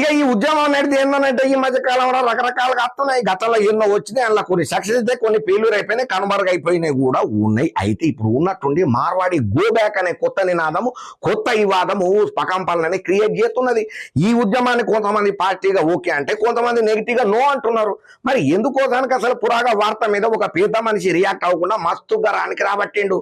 ఇక ఈ ఉద్యమం అనేది ఏంటంటే ఈ మధ్య కాలంలో రకరకాలుగా వస్తున్నాయి. గతంలో ఎన్నో వచ్చినాయి అందులో కొన్ని సక్సెస్ అయితే కొన్ని ఫెయిల్యూర్ అయిపోయినాయి కనుమరుగైపోయినాయి కూడా ఉన్నాయి. అయితే ఇప్పుడు ఉన్నట్టుండి మార్వాడి గోబ్యాక్ అనే కొత్త నినాదము కొత్త వివాదము పకంపాలని క్రియేట్ చేస్తున్నది. ఈ ఉద్యమాన్ని కొంతమంది పార్టీగా ఓకే అంటే కొంతమంది నెగిటివ్గా నో అంటున్నారు. మరి ఎందుకోసానికి అసలు పురాగా వార్త మీద ఒక పెద్ద మనిషి రియాక్ట్ అవ్వకుండా మస్తుగా రానికి రాబట్టిండు.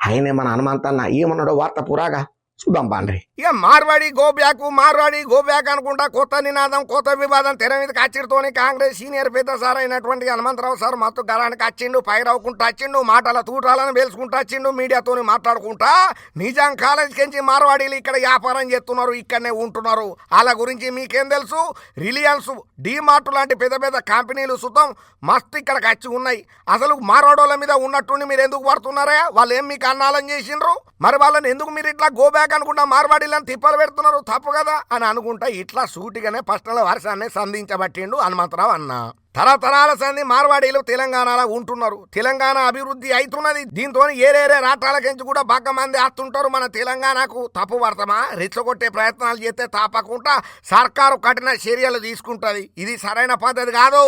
ఆయనే మన హనుమంతన్న ఏమన్నాడో వార్త పురాగా? చూద్దాం బాండ్రి ఇక Marwadi go back Marwadi go back అనుకుంటా కొత్త నినాదం కొత్త వివాదం తెర మీద కచ్చిడితోని కాంగ్రెస్ సీనియర్ పెద్ద సార్ అయినటువంటి హనుమంతరావు సార్ మత్తు గలానికి వచ్చిండు పైరవుకుంటా వచ్చిండు మాటల తూటాలను వేల్చుకుంటూ వచ్చిండు మీడియాతోని మాట్లాడుకుంటా. నిజాం కాలేజ్ కించి మార్వాడీలు ఇక్కడ వ్యాపారం చేస్తున్నారు ఇక్కడనే ఉంటున్నారు. వాళ్ళ గురించి మీకేం తెలుసు? రిలయన్స్ డీమార్ట్ లాంటి పెద్ద పెద్ద కంపెనీలు సుతం మస్తు ఇక్కడ వచ్చి ఉన్నాయి. అసలు మార్వాడోళ్ళ మీద ఉన్నట్టుండి మీరు ఎందుకు పడుతున్నారా వాళ్ళు ఏం మీకు అన్నాలని చేసిండ్రు? మరి వాళ్ళని ఎందుకు మీరు ఇట్లా గో బ్యాక్ అనుకుంటా మార్వాడీలను తిప్పలు పెడుతున్నారు తప్పు కదా అని అనుకుంటా ఇట్లా సూటిగానే పష్టల వర్షాన్ని సంధించబట్టిండు హనుమంతరావు అన్న. తరతరాల సంధి మార్వాడీలు తెలంగాణలో ఉంటున్నారు. తెలంగాణ అభివృద్ధి అవుతున్నది దీంతో ఏరేరే రాష్ట్రాలకించి కూడా బాగా మంది వస్తుంటారు మన తెలంగాణకు. తప్పు పడతామా? రెచ్చగొట్టే ప్రయత్నాలు చేస్తే తప్పకుండా సర్కారు కఠిన చర్యలు తీసుకుంటుంది. ఇది సరైన పద్ధతి కాదు.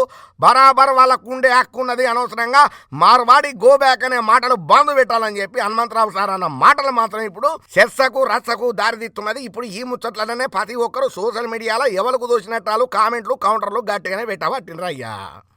బరాబర్ వాళ్ళకు ఉండే హక్కు ఉన్నది అనవసరంగా మార్వాడి గో బ్యాక్ అనే మాటలు బంద్ పెట్టాలని చెప్పి హనుమంతరావు సార్ అన్న మాటలు మాత్రం ఇప్పుడు చెస్సకు రచ్చకు దారితీస్తున్నది. ఇప్పుడు ఈ ముచ్చట్లనే ప్రతి ఒక్కరు సోషల్ మీడియాలో ఎవరికి దోచినట్టాలు కామెంట్లు కౌంటర్లు గట్టిగానే Yeah.